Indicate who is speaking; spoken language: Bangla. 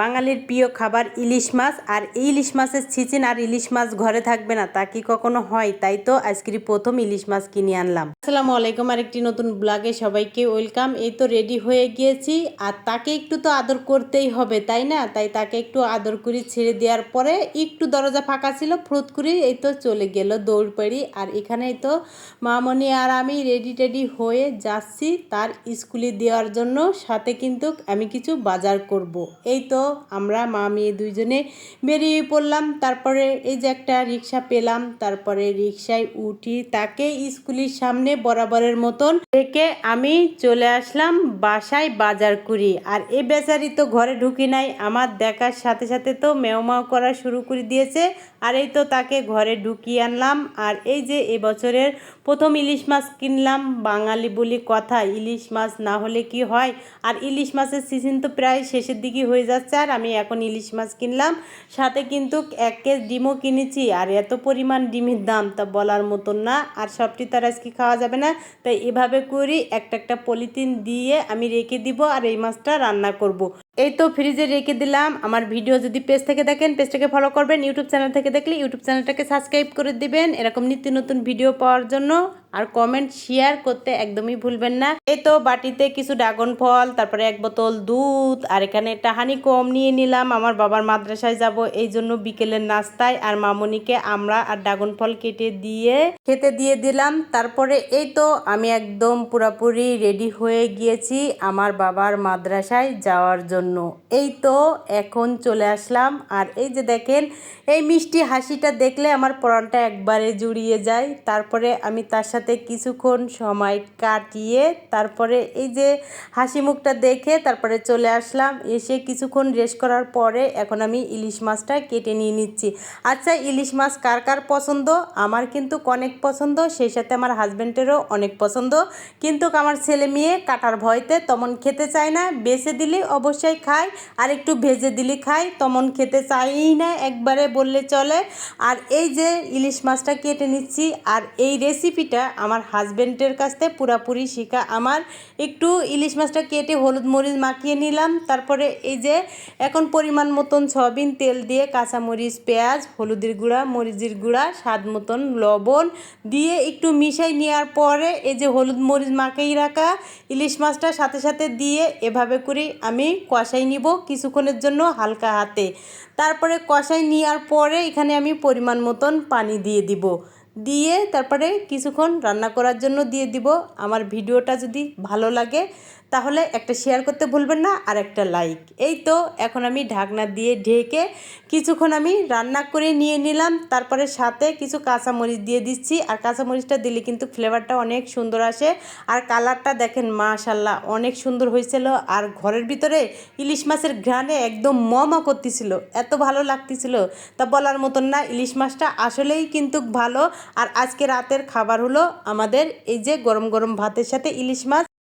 Speaker 1: বাঙালির প্রিয় খাবার ইলিশ মাছ, আর এই ইলিশ মাছের ছিচিন আর ইলিশ মাছ ঘরে থাকবে না, তা কি কখনো হয়? তাই তো আজকের প্রথম ইলিশ মাছ কিনে আনলাম। আসসালামু আলাইকুম, আরেকটি নতুন ব্লগে সবাইকে ওয়েলকাম। এই তো রেডি হয়ে গিয়েছি, আর তাকে একটু তো আদর করতেই হবে, তাই না? তাই তাকে একটু আদর করে, ছেড়ে দেওয়ার পরে একটু দরজা ফাঁকা ছিল, ফ্রুত করে এই তো চলে গেল দৌড় পেড়ি আর এখানেই তো মামনি আর আমি রেডি টেডি হয়ে যাচ্ছি তার স্কুলে দেওয়ার জন্য, সাথে কিন্তু আমি কিছু বাজার করব। এই তো আমরা মা, মেয়ে দুইজনে বেরিয়ে পড়লাম। তারপরে এই যে একটা রিক্সা পেলাম। তারপরে রিক্সায় উঠি তাকে স্কুলের সামনে বরাবরের মতন রেখে আমি চলে আসলাম বাসায় বাজার করি। আর এই বেচারি তো ঘরে ঢুকি নাই। আমার দেখার সাথে সাথে তো মেও মাও করা শুরু করে দিয়েছে। আর এই তো তাকে ঘরে ঢুকিয়ে আনলাম। আর এই যে এবছরের প্রথম ইলিশ মাছ কিনলাম। বাঙালি বলি কথা, ইলিশ মাছ না হলে কি হয়? আর ইলিশ মাছের সিজন তো প্রায় শেষের দিকে হয়ে যাচ্ছে। আর আমি এখন ইলিশ মাছ কিনলাম। সাথে কিন্তু এক কেজ ডিমও কিনেছি। আর এত পরিমাণ ডিমের দাম তা বলার মতন না। আর সবটি তার আজকে খাওয়া যাবে না। তাই এভাবে করি একটা একটা পলিথিন দিয়ে আমি রেখে দিব আর এই মাছটা রান্না করব। এই তো ফ্রিজে রেখে দিলাম। আমার ভিডিও যদি পেজ থেকে দেখেন, পেজটাকে ফলো করবেন ইউটিউব চ্যানেল থেকে দেখলে ইউটিউব চ্যানেলটাকে সাবস্ক্রাইব করে দিবেন। এরকম নিত্য নতুন ভিডিও পাওয়ার জন্য আর কমেন্ট শেয়ার করতে একদমই ভুলবেন না। এই তো বাটিতে কিছু ড্রাগন ফল, তারপরে এক বোতল দুধ, আর এখানে একটা হানি কম নিয়ে নিলাম। আমার বাবার মাদ্রাসায় যাব, এই জন্য বিকেলের নাস্তায়। আর মামনিকে আমরা আর ড্রাগন ফল কেটে দিয়ে খেতে দিয়ে দিলাম। তারপরে এই তো আমি একদম পুরাপুরি রেডি হয়ে গিয়েছি আমার বাবার মাদ্রাসায় যাওয়ার জন্য। এই তো এখন চলে আসলাম। আর এই যে দেখেন, এই মিষ্টি হাসিটা দেখলে আমার পরানটা একবারে জুড়িয়ে যায়। তারপরে আমি তার সাথে কিছুক্ষণ সময় কাটিয়ে তারপরে এই যে হাসি মুখটা দেখে তারপরে চলে আসলাম। এসে কিছুক্ষণ রেস্ট করার পরে এখন আমি ইলিশ মাছটা কেটে নিয়ে নিচ্ছি। আচ্ছা ইলিশ মাছ কার কার পছন্দ? আমার কিন্তু অনেক পছন্দ, সেই সাথে আমার হাজব্যান্ডেরও অনেক পছন্দ। কিন্তু আমার ছেলে মেয়ে কাটার ভয়তে তেমন খেতে চায় না। বেছে দিলে অবশ্যই খায় আর একটু ভেজে দিলে খায় তেমন খেতে চাই না, একবারে বললে চলে। আর এই যে ইলিশ মাছটা কেটে নিচ্ছি, আর এই রেসিপিটা আমার হাজব্যান্ডের কাছ থেকে পুরাপুরি শেখা আমার। একটু ইলিশ মাছটা কেটে হলুদ মরিচ মাখিয়ে নিলাম, তারপরে এই যে এখন পরিমাণ মতন সয়াবিন তেল দিয়ে কাঁচামরিচ, পেঁয়াজ, হলুদের গুঁড়া, মরিচের গুঁড়া, স্বাদ মতন লবণ দিয়ে একটু মিশাই নেওয়ার পরে এই যে হলুদ মরিচ মাখিয়ে রাখা ইলিশ মাছটা সাথে সাথে দিয়ে এভাবে করে আমি কষাই নিব কিছুক্ষণের জন্য হালকা হাতে। তারপরে কষাই নেওয়ার পরে এখানে আমি পরিমাণ মতন পানি দিয়ে দিব। দিয়ে তারপরে কিছুক্ষণ রান্না করার জন্য দিয়ে দিব। আমার ভিডিওটা যদি ভালো লাগে তাহলে একটা শেয়ার করতে ভুলবেন না আর একটা লাইক এই তো এখন আমি ঢাকনা দিয়ে ঢেকে কিছুক্ষণ আমি রান্না করে নিয়ে নিলাম, তারপরে সাথে কিছু কাঁচামরিচ দিয়ে দিচ্ছি। আর কাঁচামরিচটা দিলে কিন্তু ফ্লেভারটা অনেক সুন্দর আসে। আর কালারটা দেখেন মাশাল্লাহ অনেক সুন্দর হয়েছিল। আর ঘরের ভিতরে ইলিশ মাছের ঘ্রাণে একদম ম ম করতেছিল, এত ভালো লাগতেছিল। তা বলার মতন না, ইলিশ মাছটা আসলেই কিন্তু ভালো। আর আজকে রাতের খাবার হলো আমাদের এই যে গরম গরম ভাতের সাথে ইলিশ মাছ।